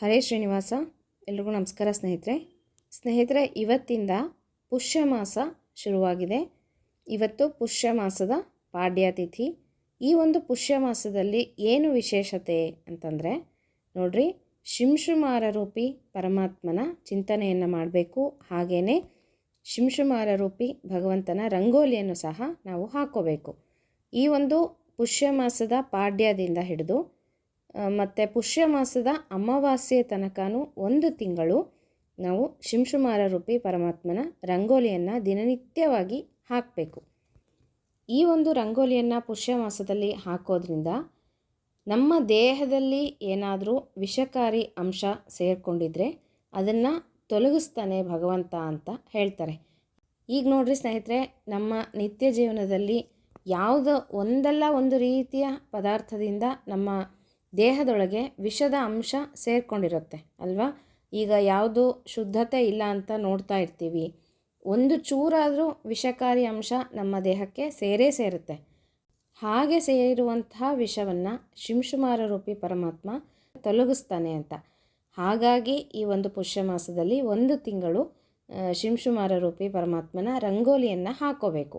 ಹರೇ ಶ್ರೀನಿವಾಸ, ಎಲ್ರಿಗೂ ನಮಸ್ಕಾರ ಸ್ನೇಹಿತರೆ. ಸ್ನೇಹಿತರೆ, ಇವತ್ತಿಂದ ಪುಷ್ಯ ಮಾಸ ಶುರುವಾಗಿದೆ. ಇವತ್ತು ಪುಷ್ಯ ಮಾಸದ ಪಾಡ್ಯತಿಥಿ. ಈ ಒಂದು ಪುಷ್ಯ ಮಾಸದಲ್ಲಿ ಏನು ವಿಶೇಷತೆ ಅಂತಂದರೆ, ನೋಡ್ರಿ ಶಿಂಶುಮಾರ ರೂಪಿ ಪರಮಾತ್ಮನ ಚಿಂತನೆಯನ್ನು ಮಾಡಬೇಕು. ಹಾಗೆಯೇ ಶಿಂಶುಮಾರ ರೂಪಿ ಭಗವಂತನ ರಂಗೋಲಿಯನ್ನು ಸಹ ನಾವು ಹಾಕೋಬೇಕು. ಈ ಒಂದು ಪುಷ್ಯ ಮಾಸದ ಪಾಡ್ಯದಿಂದ ಹಿಡಿದು ಮತ್ತು ಪುಷ್ಯ ಮಾಸದ ಅಮಾವಾಸ್ಯೆ ತನಕನೂ ಒಂದು ತಿಂಗಳು ನಾವು ಶಿಂಶುಮಾರ ರೂಪಿ ಪರಮಾತ್ಮನ ರಂಗೋಲಿಯನ್ನು ದಿನನಿತ್ಯವಾಗಿ ಹಾಕಬೇಕು. ಈ ಒಂದು ರಂಗೋಲಿಯನ್ನು ಪುಷ್ಯ ಮಾಸದಲ್ಲಿ ಹಾಕೋದ್ರಿಂದ ನಮ್ಮ ದೇಹದಲ್ಲಿ ಏನಾದರೂ ವಿಷಕಾರಿ ಅಂಶ ಸೇರಿಕೊಂಡಿದ್ರೆ ಅದನ್ನು ತೊಲಗಿಸ್ತಾನೆ ಭಗವಂತ ಅಂತ ಹೇಳ್ತಾರೆ. ಈಗ ನೋಡ್ರಿ ಸ್ನೇಹಿತರೆ, ನಮ್ಮ ನಿತ್ಯ ಜೀವನದಲ್ಲಿ ಯಾವುದೋ ಒಂದಲ್ಲ ಒಂದು ರೀತಿಯ ಪದಾರ್ಥದಿಂದ ನಮ್ಮ ದೇಹದೊಳಗೆ ವಿಷದ ಅಂಶ ಸೇರಿಕೊಂಡಿರುತ್ತೆ, ಅಲ್ವಾ? ಈಗ ಯಾವುದು ಶುದ್ಧತೆ ಇಲ್ಲ ಅಂತ ನೋಡ್ತಾ ಇರ್ತೀವಿ. ಒಂದು ಚೂರಾದರೂ ವಿಷಕಾರಿ ಅಂಶ ನಮ್ಮ ದೇಹಕ್ಕೆ ಸೇರೇ ಸೇರುತ್ತೆ. ಹಾಗೆ ಸೇರಿರುವಂತಹ ವಿಷವನ್ನು ಶಿಂಶುಮಾರ ರೂಪಿ ಪರಮಾತ್ಮ ತೊಲಗಿಸ್ತಾನೆ ಅಂತ. ಹಾಗಾಗಿ ಈ ಒಂದು ಪುಷ್ಯ ಮಾಸದಲ್ಲಿ ಒಂದು ತಿಂಗಳು ಶಿಂಶುಮಾರ ರೂಪಿ ಪರಮಾತ್ಮನ ರಂಗೋಲಿಯನ್ನು ಹಾಕೋಬೇಕು.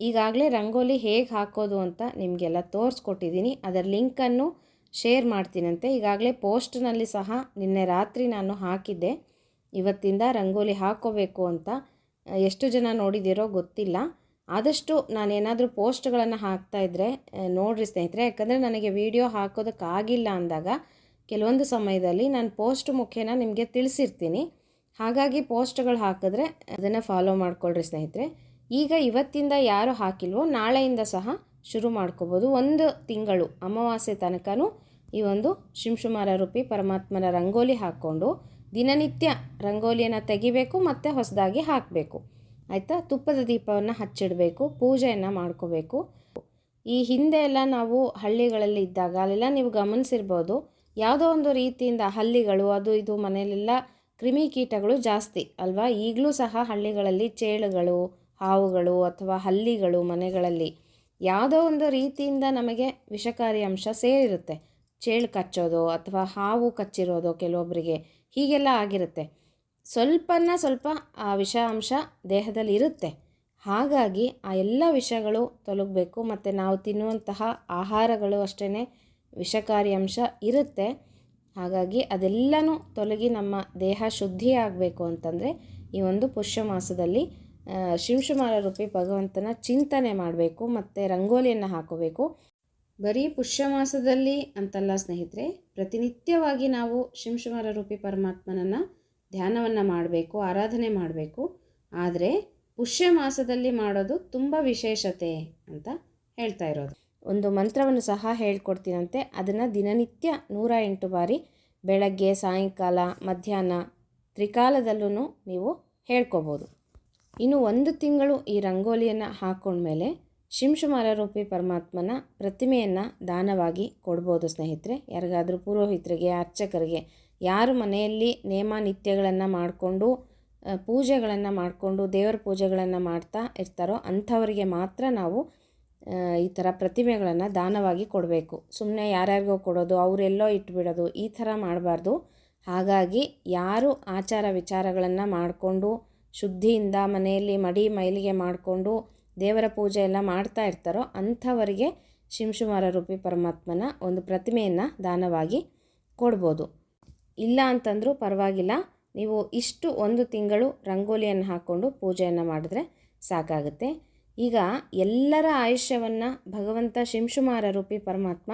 ಈಗಾಗಲೇ ರಂಗೋಲಿ ಹೇಗೆ ಹಾಕೋದು ಅಂತ ನಿಮಗೆಲ್ಲ ತೋರಿಸ್ಕೊಟ್ಟಿದ್ದೀನಿ. ಅದರ ಲಿಂಕನ್ನು ಶೇರ್ ಮಾಡ್ತೀನಂತೆ. ಈಗಾಗಲೇ ಪೋಸ್ಟ್ನಲ್ಲಿ ಸಹ ನಿನ್ನೆ ರಾತ್ರಿ ನಾನು ಹಾಕಿದ್ದೆ. ಇವತ್ತಿಂದ ರಂಗೋಲಿ ಹಾಕೋಬೇಕು ಅಂತ. ಎಷ್ಟು ಜನ ನೋಡಿದ್ದೀರೋ ಗೊತ್ತಿಲ್ಲ. ಆದಷ್ಟು ನಾನೇನಾದರೂ ಪೋಸ್ಟ್ಗಳನ್ನು ಹಾಕ್ತಾಯಿದ್ರೆ ನೋಡಿರಿ ಸ್ನೇಹಿತರೆ. ಯಾಕಂದರೆ ನನಗೆ ವಿಡಿಯೋ ಹಾಕೋದಕ್ಕಾಗಿಲ್ಲ ಅಂದಾಗ ಕೆಲವೊಂದು ಸಮಯದಲ್ಲಿ ನಾನು ಪೋಸ್ಟ್ ಮುಖೇನ ನಿಮಗೆ ತಿಳಿಸಿರ್ತೀನಿ. ಹಾಗಾಗಿ ಪೋಸ್ಟ್ಗಳು ಹಾಕಿದ್ರೆ ಅದನ್ನು ಫಾಲೋ ಮಾಡ್ಕೊಳ್ರಿ ಸ್ನೇಹಿತರೆ. ಈಗ ಇವತ್ತಿಂದ ಯಾರು ಹಾಕಿಲ್ವೋ ನಾಳೆಯಿಂದ ಸಹ ಶುರು ಮಾಡ್ಕೋಬೋದು. ಒಂದು ತಿಂಗಳು ಅಮಾವಾಸ್ಯೆ ತನಕನೂ ಈ ಒಂದು ಶಿಂಶುಮಾರ ರೂಪಿ ಪರಮಾತ್ಮನ ರಂಗೋಲಿ ಹಾಕ್ಕೊಂಡು ದಿನನಿತ್ಯ ರಂಗೋಲಿಯನ್ನು ತೆಗಿಬೇಕು ಮತ್ತು ಹೊಸದಾಗಿ ಹಾಕಬೇಕು. ಆಯಿತಾ? ತುಪ್ಪದ ದೀಪವನ್ನು ಹಚ್ಚಿಡಬೇಕು, ಪೂಜೆಯನ್ನು ಮಾಡ್ಕೋಬೇಕು. ಈ ಹಿಂದೆ ಎಲ್ಲ ನಾವು ಹಳ್ಳಿಗಳಲ್ಲಿ ಇದ್ದಾಗ ಅಲ್ಲೆಲ್ಲ ನೀವು ಗಮನಿಸಿರ್ಬೋದು, ಯಾವುದೋ ಒಂದು ರೀತಿಯಿಂದ ಹಲ್ಲಿಗಳು, ಅದು ಇದು ಮನೆಯಲ್ಲೆಲ್ಲ ಕ್ರಿಮಿಕೀಟಗಳು ಜಾಸ್ತಿ ಅಲ್ವಾ? ಈಗಲೂ ಸಹ ಹಳ್ಳಿಗಳಲ್ಲಿ ಚೇಳುಗಳು, ಹಾವುಗಳು ಅಥವಾ ಹಲ್ಲಿಗಳು ಮನೆಗಳಲ್ಲಿ ಯಾವುದೋ ಒಂದು ರೀತಿಯಿಂದ ನಮಗೆ ವಿಷಕಾರಿ ಅಂಶ ಸೇರಿರುತ್ತೆ. ಚೇಳು ಕಚ್ಚೋದು ಅಥವಾ ಹಾವು ಕಚ್ಚಿರೋದು ಕೆಲವೊಬ್ಬರಿಗೆ ಹೀಗೆಲ್ಲ ಆಗಿರುತ್ತೆ. ಸ್ವಲ್ಪನ ಸ್ವಲ್ಪ ಆ ವಿಷ ಅಂಶ ದೇಹದಲ್ಲಿ ಇರುತ್ತೆ. ಹಾಗಾಗಿ ಆ ಎಲ್ಲ ವಿಷಗಳು ತೊಲಗಬೇಕು ಮತ್ತು ನಾವು ತಿನ್ನುವಂತಹ ಆಹಾರಗಳು ಅಷ್ಟೇ ವಿಷಕಾರಿ ಅಂಶ ಇರುತ್ತೆ. ಹಾಗಾಗಿ ಅದೆಲ್ಲನೂ ತೊಲಗಿ ನಮ್ಮ ದೇಹ ಶುದ್ಧಿ ಆಗಬೇಕು ಅಂತಂದರೆ ಈ ಒಂದು ಪುಷ್ಯ ಮಾಸದಲ್ಲಿ ಶಿಂಶುಮಾರ ರೂಪಿ ಭಗವಂತನ ಚಿಂತನೆ ಮಾಡಬೇಕು ಮತ್ತು ರಂಗೋಲಿಯನ್ನು ಹಾಕೋಬೇಕು. ಬರೀ ಪುಷ್ಯ ಮಾಸದಲ್ಲಿ ಅಂತಲ್ಲ ಸ್ನೇಹಿತರೆ, ಪ್ರತಿನಿತ್ಯವಾಗಿ ನಾವು ಶಿಂಶುಮಾರ ರೂಪಿ ಪರಮಾತ್ಮನನ್ನು ಧ್ಯಾನವನ್ನು ಮಾಡಬೇಕು, ಆರಾಧನೆ ಮಾಡಬೇಕು. ಆದರೆ ಪುಷ್ಯ ಮಾಸದಲ್ಲಿ ಮಾಡೋದು ತುಂಬ ವಿಶೇಷತೆ ಅಂತ ಹೇಳ್ತಾ ಇರೋದು. ಒಂದು ಮಂತ್ರವನ್ನು ಸಹ ಹೇಳ್ಕೊಡ್ತೀನಂತೆ. ಅದನ್ನು ದಿನನಿತ್ಯ ನೂರ ಎಂಟು ಬಾರಿ ಬೆಳಗ್ಗೆ, ಸಾಯಂಕಾಲ, ಮಧ್ಯಾಹ್ನ ತ್ರಿಕಾಲದಲ್ಲೂ ನೀವು ಹೇಳ್ಕೊಬೋದು. ಇನ್ನು ಒಂದು ತಿಂಗಳು ಈ ರಂಗೋಲಿಯನ್ನು ಹಾಕ್ಕೊಂಡ್ಮೇಲೆ ಶಿಂಶುಮಾರ ರೂಪಿ ಪರಮಾತ್ಮನ ಪ್ರತಿಮೆಯನ್ನು ದಾನವಾಗಿ ಕೊಡ್ಬೋದು ಸ್ನೇಹಿತರೆ. ಯಾರಿಗಾದರೂ ಪುರೋಹಿತರಿಗೆ, ಅರ್ಚಕರಿಗೆ, ಯಾರು ಮನೆಯಲ್ಲಿ ನೇಮ ನಿತ್ಯಗಳನ್ನು ಮಾಡಿಕೊಂಡು ಪೂಜೆಗಳನ್ನು ಮಾಡಿಕೊಂಡು, ದೇವರ ಪೂಜೆಗಳನ್ನು ಮಾಡ್ತಾ ಇರ್ತಾರೋ ಅಂಥವರಿಗೆ ಮಾತ್ರ ನಾವು ಈ ಥರ ಪ್ರತಿಮೆಗಳನ್ನು ದಾನವಾಗಿ ಕೊಡಬೇಕು. ಸುಮ್ಮನೆ ಯಾರ್ಯಾರಿಗೋ ಕೊಡೋದು, ಅವರೆಲ್ಲೋ ಇಟ್ಬಿಡೋದು, ಈ ಥರ ಮಾಡಬಾರ್ದು. ಹಾಗಾಗಿ ಯಾರು ಆಚಾರ ವಿಚಾರಗಳನ್ನು ಮಾಡಿಕೊಂಡು ಶುದ್ಧಿಯಿಂದ ಮನೆಯಲ್ಲಿ ಮಡಿ ಮೈಲಿಗೆ ಮಾಡಿಕೊಂಡು ದೇವರ ಪೂಜೆ ಎಲ್ಲ ಮಾಡ್ತಾ ಇರ್ತಾರೋ ಅಂಥವರಿಗೆ ಶಿಂಶುಮಾರ ರೂಪಿ ಪರಮಾತ್ಮನ ಒಂದು ಪ್ರತಿಮೆಯನ್ನು ದಾನವಾಗಿ ಕೊಡ್ಬೋದು. ಇಲ್ಲ ಅಂತಂದರೂ ಪರವಾಗಿಲ್ಲ. ನೀವು ಇಷ್ಟು ಒಂದು ತಿಂಗಳು ರಂಗೋಲಿಯನ್ನು ಹಾಕ್ಕೊಂಡು ಪೂಜೆಯನ್ನು ಮಾಡಿದ್ರೆ ಸಾಕಾಗುತ್ತೆ. ಈಗ ಎಲ್ಲರ ಆಯುಷ್ಯವನ್ನು ಭಗವಂತ ಶಿಂಶುಮಾರ ರೂಪಿ ಪರಮಾತ್ಮ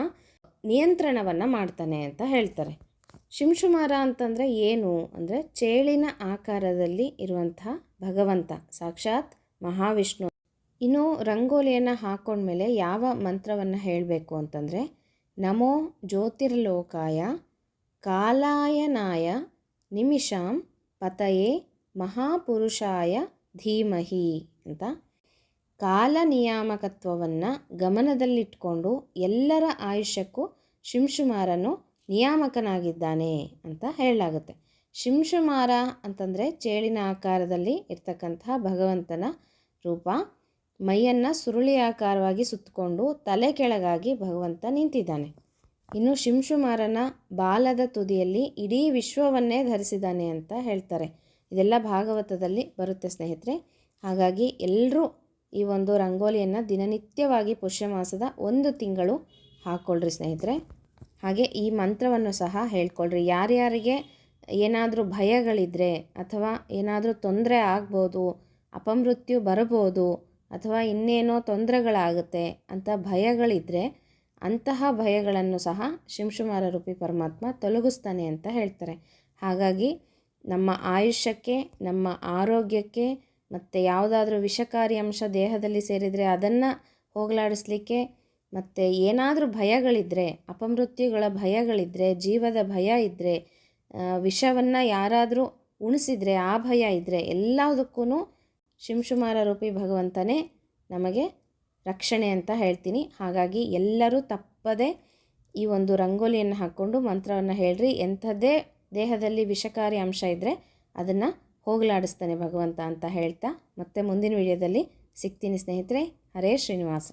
ನಿಯಂತ್ರಣವನ್ನು ಮಾಡ್ತಾನೆ ಅಂತ ಹೇಳ್ತಾರೆ. ಶಿಂಶುಮಾರ ಅಂತಂದರೆ ಏನು? ಅಂದರೆ ಚೇಳಿನ ಆಕಾರದಲ್ಲಿ ಇರುವಂಥ ಭಗವಂತ, ಸಾಕ್ಷಾತ್ ಮಹಾವಿಷ್ಣು. ಇನ್ನು ರಂಗೋಲಿಯನ್ನು ಹಾಕೊಂಡ್ಮೇಲೆ ಯಾವ ಮಂತ್ರವನ್ನು ಹೇಳಬೇಕು ಅಂತಂದರೆ, ನಮೋ ಜ್ಯೋತಿರ್ಲೋಕಾಯ ಕಾಲಾಯನಾಯ ನಿಮಿಷಾಂ ಪತಯೇ ಮಹಾಪುರುಷಾಯ ಧೀಮಹಿ ಅಂತ. ಕಾಲ ನಿಯಾಮಕತ್ವವನ್ನು ಗಮನದಲ್ಲಿಟ್ಕೊಂಡು ಎಲ್ಲರ ಆಯುಷ್ಯಕ್ಕೂ ಶಿಂಶುಮಾರನು ನಿಯಾಮಕನಾಗಿದ್ದಾನೆ ಅಂತ ಹೇಳಲಾಗುತ್ತೆ. ಶಿಂಶುಮಾರ ಅಂತಂದರೆ ಚೇಳಿನ ಆಕಾರದಲ್ಲಿ ಇರ್ತಕ್ಕಂತಹ ಭಗವಂತನ ರೂಪ. ಮೈಯನ್ನು ಸುರುಳಿ ಆಕಾರವಾಗಿ ಸುತ್ತಕೊಂಡು ತಲೆ ಕೆಳಗಾಗಿ ಭಗವಂತ ನಿಂತಿದ್ದಾನೆ. ಇನ್ನು ಶಿಂಶುಮಾರನ ಬಾಲದ ತುದಿಯಲ್ಲಿ ಇಡೀ ವಿಶ್ವವನ್ನೇ ಧರಿಸಿದ್ದಾನೆ ಅಂತ ಹೇಳ್ತಾರೆ. ಇದೆಲ್ಲ ಭಾಗವತದಲ್ಲಿ ಬರುತ್ತೆ ಸ್ನೇಹಿತರೆ. ಹಾಗಾಗಿ ಎಲ್ಲರೂ ಈ ಒಂದು ರಂಗೋಲಿಯನ್ನು ದಿನನಿತ್ಯವಾಗಿ ಪುಷ್ಯ ಮಾಸದ ಒಂದು ತಿಂಗಳು ಹಾಕ್ಕೊಳ್ರಿ ಸ್ನೇಹಿತರೆ. ಹಾಗೆ ಈ ಮಂತ್ರವನ್ನು ಸಹ ಹೇಳ್ಕೊಳ್ರಿ. ಯಾರ್ಯಾರಿಗೆ ಏನಾದರೂ ಭಯಗಳಿದ್ದರೆ ಅಥವಾ ಏನಾದರೂ ತೊಂದರೆ ಆಗ್ಬೋದು, ಅಪಮೃತ್ಯು ಬರ್ಬೋದು ಅಥವಾ ಇನ್ನೇನೋ ತೊಂದರೆಗಳಾಗುತ್ತೆ ಅಂತ ಭಯಗಳಿದ್ದರೆ ಅಂತಹ ಭಯಗಳನ್ನು ಸಹ ಶಿಂಶುಮಾರ ರೂಪಿ ಪರಮಾತ್ಮ ತೊಲಗಿಸ್ತಾನೆ ಅಂತ ಹೇಳ್ತಾರೆ. ಹಾಗಾಗಿ ನಮ್ಮ ಆಯುಷ್ಯಕ್ಕೆ, ನಮ್ಮ ಆರೋಗ್ಯಕ್ಕೆ ಮತ್ತು ಯಾವುದಾದ್ರೂ ವಿಷಕಾರಿ ಅಂಶ ದೇಹದಲ್ಲಿ ಸೇರಿದರೆ ಅದನ್ನು ಹೋಗಲಾಡಿಸ್ಲಿಕ್ಕೆ ಮತ್ತು ಏನಾದರೂ ಭಯಗಳಿದ್ದರೆ ಅಪಮೃತ್ಯುಗಳ ಭಯಗಳಿದ್ದರೆ ಜೀವದ ಭಯ ಇದ್ದರೆ ವಿಷವನ್ನು ಯಾರಾದರೂ ಉಣಿಸಿದರೆ, ಆ ಭಯ ಇದ್ದರೆ ಎಲ್ಲದಕ್ಕೂ ಶಿಂಶುಮಾರ ರೂಪಿ ಭಗವಂತನೇ ನಮಗೆ ರಕ್ಷಣೆ ಅಂತ ಹೇಳ್ತೀನಿ. ಹಾಗಾಗಿ ಎಲ್ಲರೂ ತಪ್ಪದೆ ಈ ಒಂದು ರಂಗೋಲಿಯನ್ನು ಹಾಕ್ಕೊಂಡು ಮಂತ್ರವನ್ನು ಹೇಳ್ರಿ. ಎಂಥದ್ದೇ ದೇಹದಲ್ಲಿ ವಿಷಕಾರಿ ಅಂಶ ಇದ್ದರೆ ಅದನ್ನು ಹೋಗಲಾಡಿಸ್ತಾನೆ ಭಗವಂತ ಅಂತ ಹೇಳ್ತಾ ಮತ್ತೆ ಮುಂದಿನ ವಿಡಿಯೋದಲ್ಲಿ ಸಿಗ್ತೀನಿ ಸ್ನೇಹಿತರೆ. ಹರೇ ಶ್ರೀನಿವಾಸ.